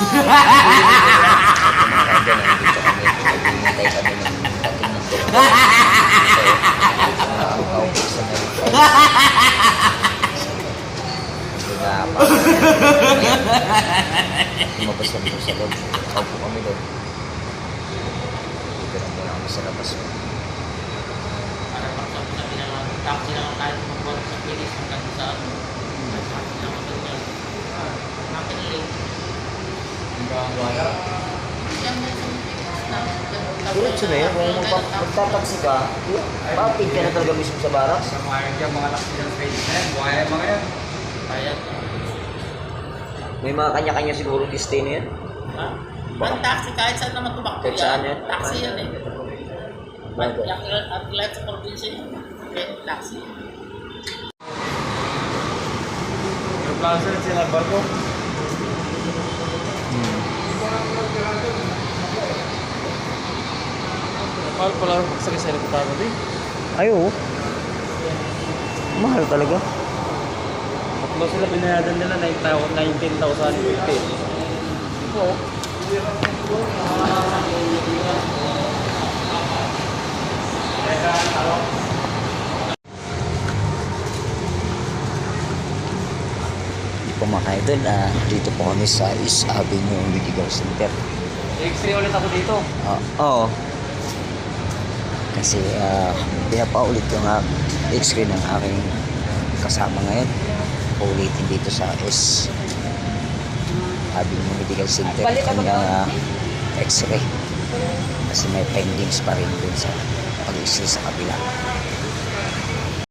Kaya nandito kami. Naghihintay kami ng dating ng doktor. So, na. Lumabas kami sa loob. Kaupo kami doon. Dito lang muna kami sa labas. Yan na sa Diretso na yan. Kung magtataksi ka, mapid ka na talaga mismo sa barracks. Sa mga yung mga taxi ng pwede na yan, buhay mga yan. May mga kanya-kanya siguro destino yan. Ha? Ang taxi kahit saan naman tumakbo Kahit saan yan? Taxi yan eh. At lahat sa probinsya yan. Taxi. Yung plaza sila, bago. Mahal pala sa kasi sa tago din. Ay, oo. Mahal talaga. Tatlo sila binayadan nila, 19,050. Oo. Po mga idol, ah, dito po kami sa East Avenue Medical Center. X-ray ulit ako dito. Ah, oo. Kasi ah, pinapaulit yung uh, x-ray ng aking kasama ngayon. Paulitin dito sa S Avenue Medical Center. Kanyang ah, x-ray. Kasi may findings pa rin dun sa pag-x-ray sa kabila.